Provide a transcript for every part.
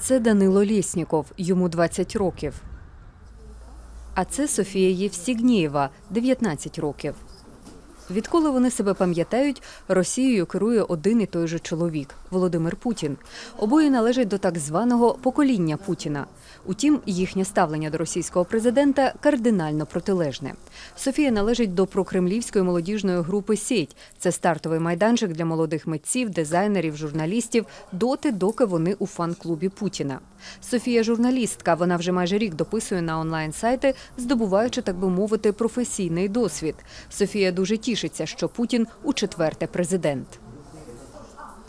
Це Данило Лєсніков, йому 20 років. А це Софія Євсігнієва, 19 років. Відколи вони себе пам'ятають, Росією керує один і той же чоловік Володимир Путін. Обоє належать до так званого покоління Путіна. Утім, їхнє ставлення до російського президента кардинально протилежне. Софія належить до прокремлівської молодіжної групи Сєть. Це стартовий майданчик для молодих митців, дизайнерів, журналістів доти, доки вони у фан-клубі Путіна. Софія журналістка. Вона вже майже рік дописує на онлайн-сайти, здобуваючи, так би мовити, професійний досвід. Софія дуже тішиться, що Путін у четверте президент.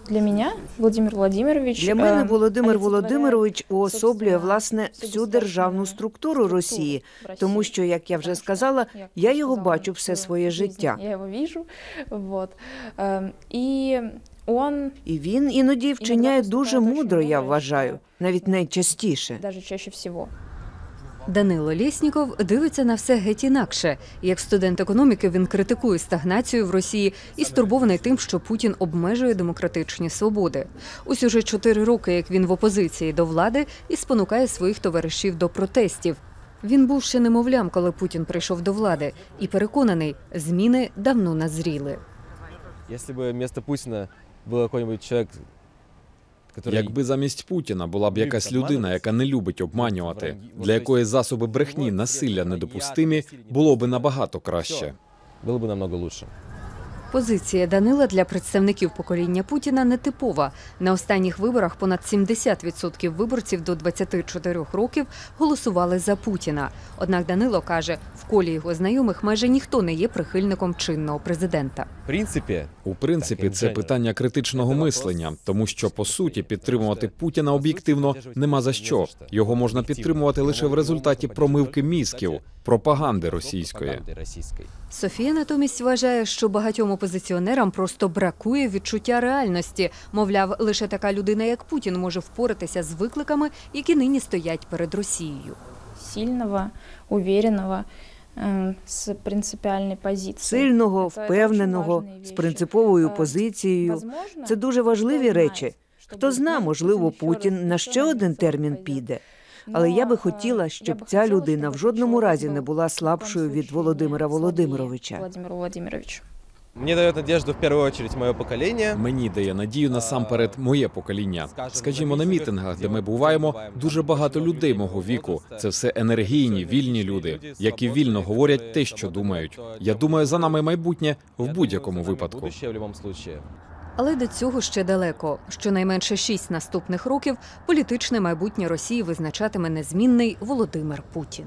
Для меня Владимир Владимирович... Для мене э, Володимир Володимирович уособлює власне всю державну структуру Росії, тому що, як я вже сказала, я його бачу все своє життя. Я его вижу, вот. Эм, он І він іноді вчиняє дуже мудро, я вважаю, навіть найчастіше. даже чаще всего. Данило Лєсніков дивиться на все геть інакше. Як студент економіки він критикує стагнацію в Росії і стурбований тим, що Путін обмежує демократичні свободи. Ось уже чотири роки, як він в опозиції до влади і спонукає своїх товаришів до протестів. Він був ще немовлям, коли Путін прийшов до влади, і переконаний, зміни давно назріли. Если бы вместо Путина был какой-нибудь человек, который... Якби замість Путіна була б якась людина, яка не любить обманювати, для якої засоби брехні, насилля недопустимі, було би набагато краще. Було б намного лучше. Позиція Данила для представників покоління Путіна нетипова. На останніх виборах понад 70% виборців до 24 років голосували за Путіна. Однак Данило каже, в колі його знайомих майже ніхто не є прихильником чинного президента. В принципе, У принципі, це питання критичного мислення, тому що по суті підтримувати Путіна об'єктивно нема за що. Його можна підтримувати лише в результаті промивки мізків, пропаганди російської. Софія натомість вважає, що багатьом опозиціонерам просто бракує відчуття реальності. Мовляв, лише така людина, як Путін, може впоратися з викликами, які нині стоять перед Росією. Сильного, уверенного, э, с принципиальной позицией. Сильного, впевненого, з принциповою Е, позицією. Це дуже важливі речі. Хто зна, можливо, Путін на ще один термін піде. Але я би хотіла, е, щоб ця людина в жодному разі не була слабшою від Володимира Володимировича. Владимирович. Мне дает в первую очередь мое поколение. Мені дає надію насамперед моє покоління. Скажімо, на мітингах, де ми буваємо, дуже багато людей мого віку. Це все енергійні, вільні люди, які вільно говорять те, що думають. Я думаю, за нами майбутнє в будь-якому випадку. Але до цього ще далеко. Щонайменше шість наступних років політичне майбутнє Росії визначатиме незмінний Володимир Путін.